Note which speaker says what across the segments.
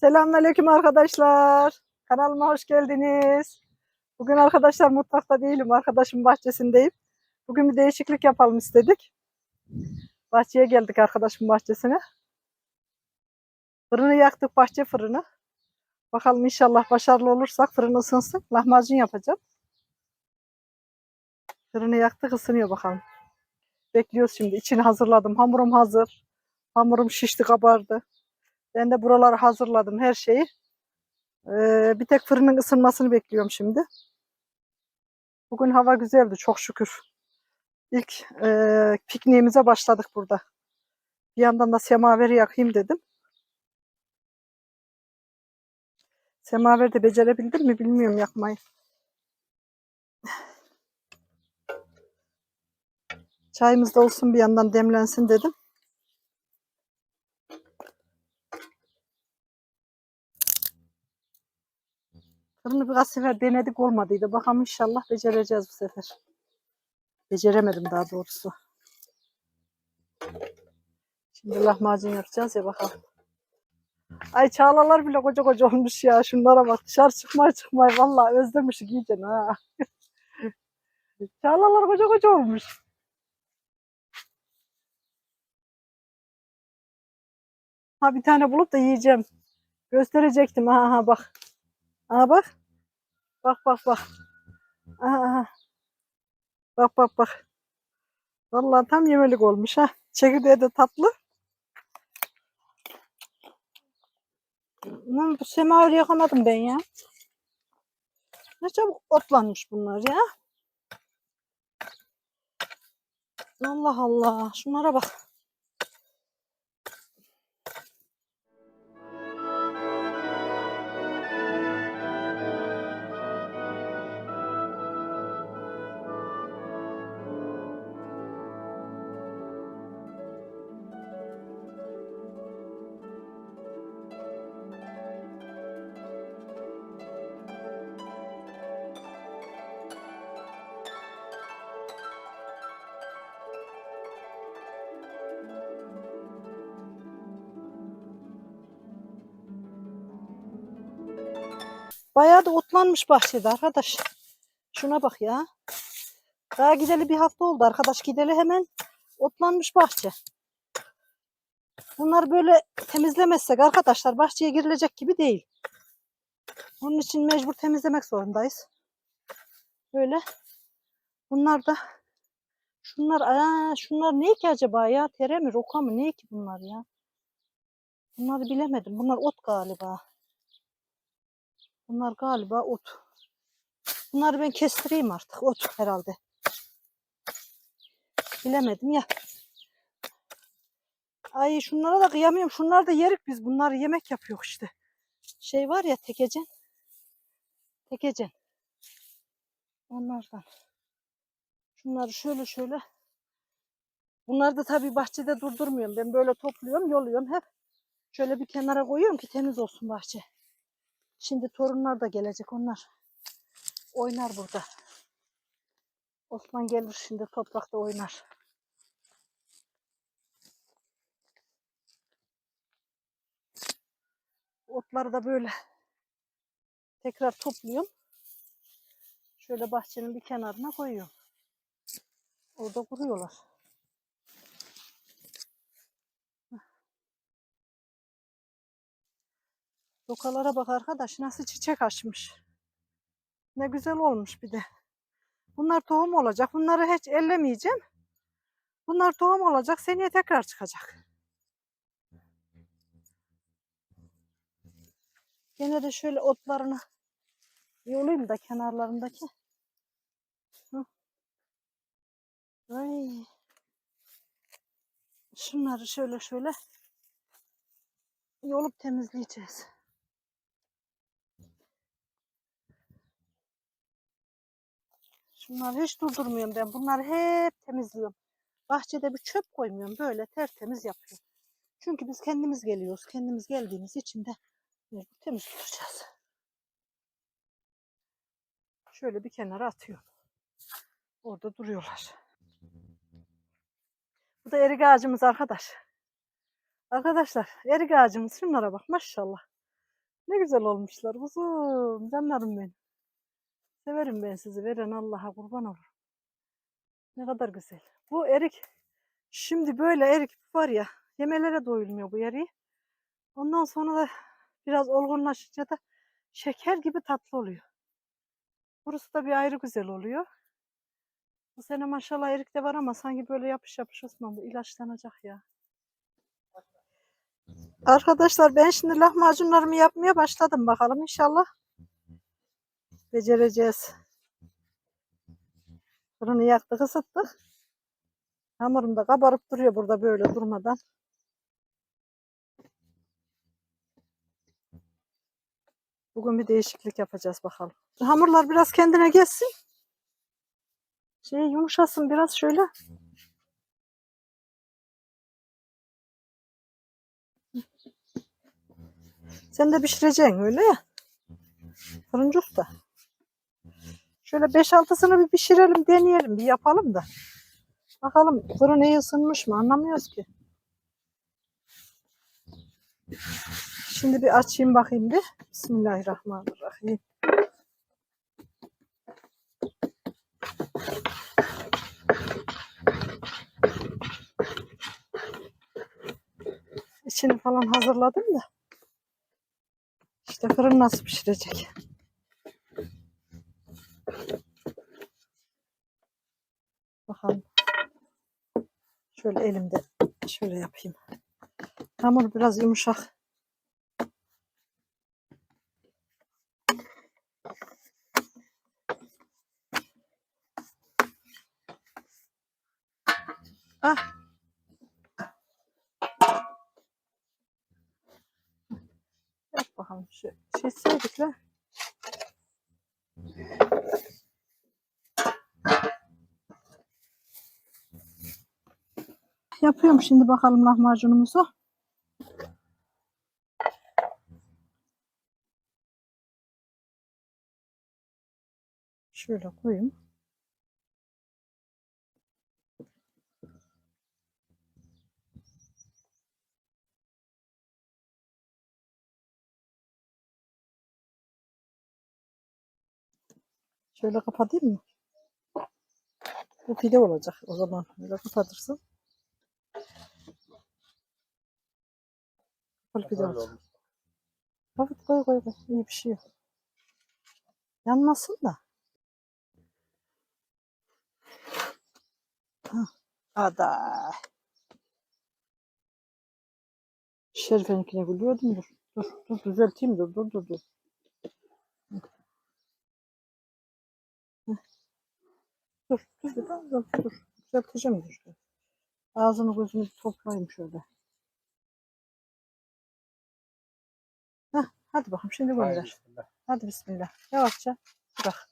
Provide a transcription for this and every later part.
Speaker 1: Selamünaleyküm arkadaşlar. Kanalıma hoş geldiniz. Bugün arkadaşlar mutfakta değilim. Arkadaşımın bahçesindeyim. Bugün bir değişiklik yapalım istedik. Bahçeye geldik arkadaşımın bahçesine. Fırını yaktık bahçe fırını. Bakalım inşallah başarılı olursak fırın ısınsın. Lahmacun yapacağım. Fırını yaktık ısınıyor bakalım. Bekliyoruz şimdi. İçini hazırladım. Hamurum hazır. Hamurum şişti kabardı. Ben de buraları hazırladım her şeyi. Ee, bir tek fırının ısınmasını bekliyorum şimdi. Bugün hava güzeldi çok şükür. İlk e, pikniğimize başladık burada. Bir yandan da semaveri yakayım dedim. Semaveri de becerebildim mi bilmiyorum yakmayı. Çayımız da olsun bir yandan demlensin dedim. Fırını birkaç sefer denedik olmadıydı. Bakalım inşallah becereceğiz bu sefer. Beceremedim daha doğrusu. Şimdi lahmacun yapacağız ya bakalım. Ay çağlalar bile koca koca olmuş ya. Şunlara bak dışarı çıkmay çıkmay. Vallahi özlemişik iyice ha. çağlalar koca koca olmuş. Ha bir tane bulup da yiyeceğim. Gösterecektim. Ha ha bak. Aha bak. Bak bak bak. Aha. Bak bak bak. Vallahi tam yemelik olmuş ha. Çekirdeği de tatlı. Lan bu semaveri yakamadım ben ya. Ne çabuk otlanmış bunlar ya. Allah Allah. Şunlara bak. Bayağı da otlanmış bahçede arkadaş. Şuna bak ya. Daha gideli bir hafta oldu arkadaş. Gideli hemen otlanmış bahçe. Bunları böyle temizlemezsek arkadaşlar bahçeye girilecek gibi değil. Onun için mecbur temizlemek zorundayız. Böyle. Bunlar da şunlar aa, şunlar ne ki acaba ya? Tere mi, roka mı? Ne ki bunlar ya? Bunları bilemedim. Bunlar ot galiba. Bunlar galiba ot. Bunları ben kestireyim artık. Ot herhalde. Bilemedim ya. Ay şunlara da kıyamıyorum. Şunları da yerik biz. Bunları yemek yapıyor işte. Şey var ya tekecen. Tekecen. Onlardan. Şunları şöyle şöyle. Bunları da tabii bahçede durdurmuyorum. Ben böyle topluyorum, yoluyorum hep. Şöyle bir kenara koyuyorum ki temiz olsun bahçe. Şimdi torunlar da gelecek onlar. Oynar burada. Osman gelir şimdi toprakta oynar. Otları da böyle tekrar topluyorum. Şöyle bahçenin bir kenarına koyuyorum. Orada kuruyorlar. Lokalara bak arkadaş nasıl çiçek açmış. Ne güzel olmuş bir de. Bunlar tohum olacak. Bunları hiç ellemeyeceğim. Bunlar tohum olacak. Seneye tekrar çıkacak. Gene de şöyle otlarını yolayım da kenarlarındaki. Ay. Şunları şöyle şöyle yolup temizleyeceğiz. Şunları hiç durdurmuyorum ben. Bunları hep temizliyorum. Bahçede bir çöp koymuyorum. Böyle tertemiz yapıyorum. Çünkü biz kendimiz geliyoruz. Kendimiz geldiğimiz için de temiz tutacağız. Şöyle bir kenara atıyorum. Orada duruyorlar. Bu da erik ağacımız arkadaş. Arkadaşlar erik ağacımız şunlara bak maşallah. Ne güzel olmuşlar. Kuzum, canlarım benim. Severim ben sizi. Veren Allah'a kurban olur. Ne kadar güzel. Bu erik, şimdi böyle erik var ya, yemelere doyulmuyor bu eriği. Ondan sonra da biraz olgunlaşınca da şeker gibi tatlı oluyor. Burası da bir ayrı güzel oluyor. Bu sene maşallah erik de var ama sanki böyle yapış yapış Osman bu ilaçlanacak ya. Arkadaşlar ben şimdi lahmacunlarımı yapmaya başladım bakalım inşallah. Becereceğiz. Fırını yaktık ısıttık. Hamurum da kabarıp duruyor burada böyle durmadan. Bugün bir değişiklik yapacağız bakalım. Hamurlar biraz kendine geçsin. Şey yumuşasın biraz şöyle. Sen de pişireceksin öyle ya. Fırıncı usta. Şöyle 5-6'sını bir pişirelim, deneyelim, bir yapalım da. Bakalım fırın iyi ısınmış mı anlamıyoruz ki. Şimdi bir açayım bakayım bir. Bismillahirrahmanirrahim. İçini falan hazırladım da. İşte fırın nasıl pişirecek? Bakalım. Şöyle elimde şöyle yapayım. Hamur biraz yumuşak. Yapıyorum şimdi bakalım lahmacunumuzu. Şöyle koyayım. Şöyle kapatayım mı? Bu pide olacak o zaman. Böyle kapatırsın. Kapalı pide olacak. Evet koy koy koy. İyi bir şey yok. Yanmasın da. Hah. Ada. Şerife'ninkine gülüyordum dur. Dur dur düzelteyim dur dur dur dur. Dur dur dur dur dur. dur. Düzelteceğim dur. Ağzını gözünü toplayayım şöyle. Hadi bakalım şimdi gönder. Hadi bismillah. Yavaşça bırak.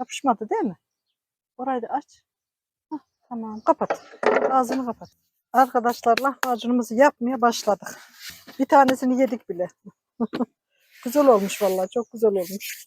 Speaker 1: Yapışmadı değil mi? Orayı da aç. Hah, tamam kapat. Ağzını kapat. Arkadaşlar lahmacunumuzu yapmaya başladık. Bir tanesini yedik bile. güzel olmuş vallahi çok güzel olmuş.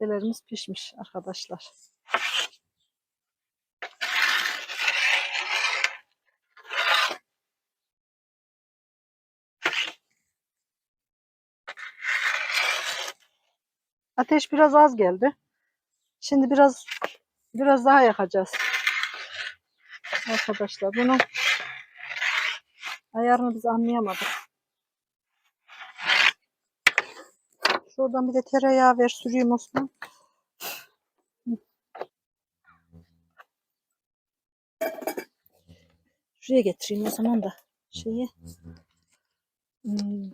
Speaker 1: Pidelerimiz pişmiş arkadaşlar. Ateş biraz az geldi. Şimdi biraz biraz daha yakacağız. Arkadaşlar bunu ayarını biz anlayamadık. Şuradan bir de tereyağı ver süreyim Osman. Şuraya getireyim o zaman da şeyi. Hmm.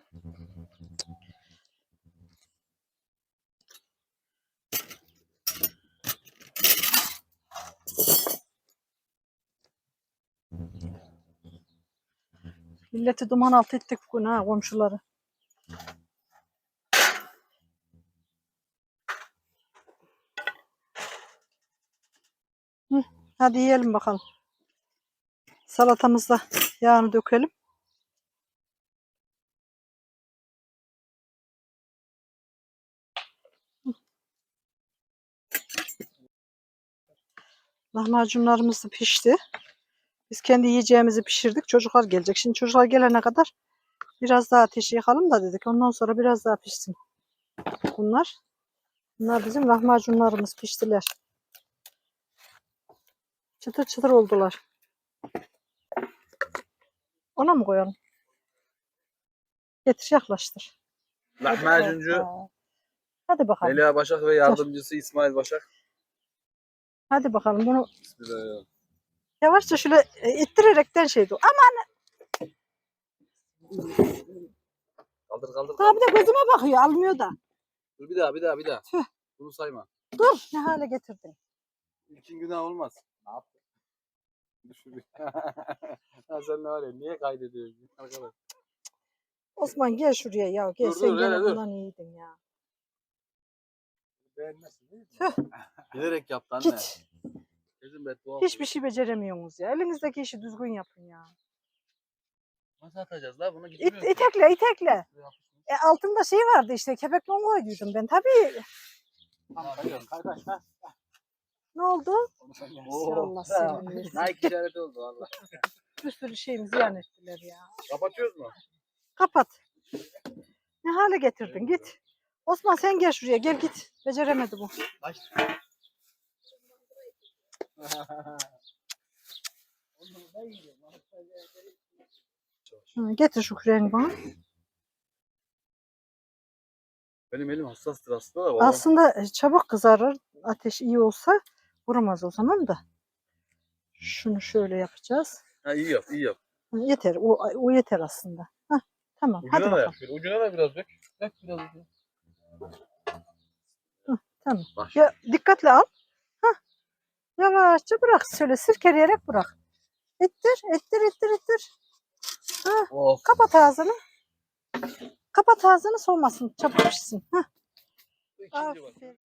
Speaker 1: Milleti duman altı ettik bugün ha komşuları. Hadi yiyelim bakalım. Salatamızda yağını dökelim. Lahmacunlarımız da pişti. Biz kendi yiyeceğimizi pişirdik. Çocuklar gelecek. Şimdi çocuklar gelene kadar biraz daha ateşi yakalım da dedik. Ondan sonra biraz daha pişsin. Bunlar. Bunlar bizim lahmacunlarımız piştiler. Çıtır çıtır oldular. Ona mı koyalım? Getir yaklaştır.
Speaker 2: Lahmacuncu.
Speaker 1: Hadi bakalım.
Speaker 2: Melia Başak ve yardımcısı İsmail Başak.
Speaker 1: Hadi bakalım. Bunu
Speaker 2: Bismillahirrahmanirrahim.
Speaker 1: Yavaşça şöyle e, ittirerekten şeydi. Ama
Speaker 2: Kaldır kaldır.
Speaker 1: daha bir de gözüme bakıyor. Almıyor da.
Speaker 2: Dur bir daha bir daha bir daha.
Speaker 1: Tüh.
Speaker 2: Bunu sayma.
Speaker 1: Dur. Ne hale getirdin?
Speaker 2: İlkin günah olmaz. Ne yaptın? Düşürüyor. ha sen ne var ya niye kaydediyorsun arkadaş?
Speaker 1: Osman gel şuraya ya. Gel
Speaker 2: Dur,
Speaker 1: sen
Speaker 2: dur,
Speaker 1: gene
Speaker 2: hele dur.
Speaker 1: bundan iyiydin ya.
Speaker 2: Beğenmezsin değil mi?
Speaker 1: Tüh.
Speaker 2: Bilerek yaptı anne.
Speaker 1: Git.
Speaker 2: Gözüm beddua
Speaker 1: Hiçbir şey beceremiyorsunuz ya. Elinizdeki işi düzgün yapın ya.
Speaker 2: Nasıl atacağız la bunu
Speaker 1: İt,
Speaker 2: gitmiyor. ki.
Speaker 1: itekle itekle. E, altında şey vardı işte. Kepekle un koyduydum ben. Tabii.
Speaker 2: Tamam. Kardeş ha.
Speaker 1: Ne oldu?
Speaker 2: Gel.
Speaker 1: Allah seni versin.
Speaker 2: Nike işareti oldu valla.
Speaker 1: Bir sürü şeyimi ziyan ettiler ya.
Speaker 2: Kapatıyoruz mu?
Speaker 1: Kapat. Ne hale getirdin? Git. Osman sen gel şuraya. Gel git. Beceremedi bu.
Speaker 2: Baş.
Speaker 1: Hı, getir şu küreğini bana.
Speaker 2: Benim elim hassastır aslında da. babam-
Speaker 1: Aslında e, çabuk kızarır. Ateş iyi olsa vurmaz o zaman da. Şunu şöyle yapacağız.
Speaker 2: Ha iyi yap iyi yap.
Speaker 1: Yeter. O, o yeter aslında. Hah, tamam. Hadi
Speaker 2: Ucuna da
Speaker 1: bakalım.
Speaker 2: yap. şöyle, Ucuna da biraz dök. Dök biraz.
Speaker 1: Tamam.
Speaker 2: Bak.
Speaker 1: Ya, dikkatli al. Yavaşça bırak. Şöyle sirkeleyerek bırak. İttir, ittir, ittir, ittir.
Speaker 2: Of.
Speaker 1: Kapat ağzını. Kapat ağzını soğumasın. Çabuk pişsin. Aferin.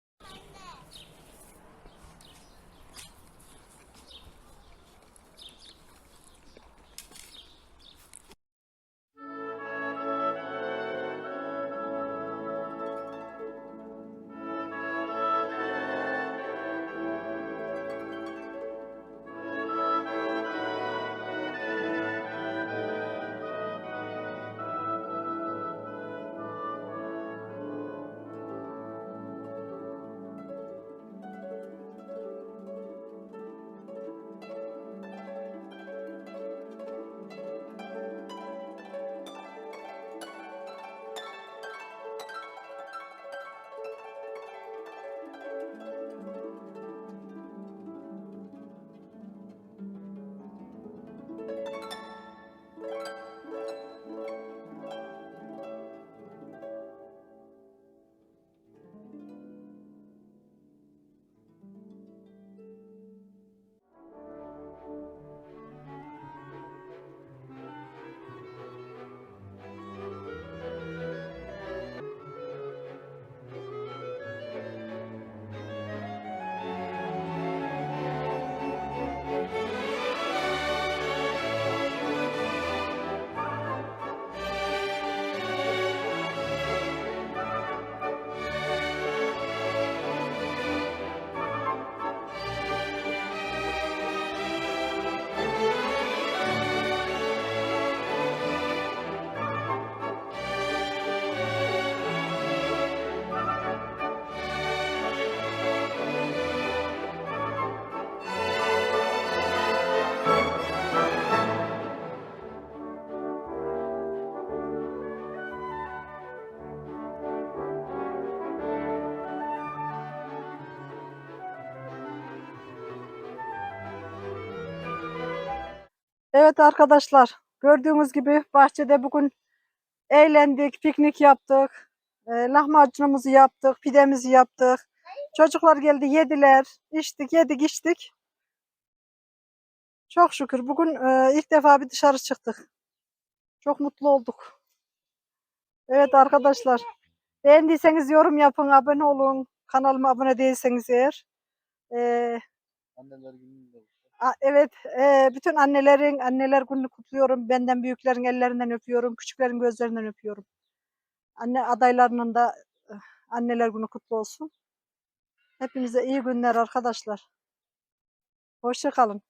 Speaker 1: Evet arkadaşlar, gördüğünüz gibi bahçede bugün eğlendik, piknik yaptık, e, lahmacunumuzu yaptık, pidemizi yaptık. Çocuklar geldi, yediler, içtik, yedik, içtik. Çok şükür bugün e, ilk defa bir dışarı çıktık. Çok mutlu olduk. Evet arkadaşlar, beğendiyseniz yorum yapın, abone olun. Kanalıma abone değilseniz eğer. E,
Speaker 2: Anneler gününde.
Speaker 1: Evet, bütün annelerin anneler gününü kutluyorum. Benden büyüklerin ellerinden öpüyorum, küçüklerin gözlerinden öpüyorum. Anne adaylarının da eh, anneler günü kutlu olsun. Hepinize iyi günler arkadaşlar. Hoşça kalın.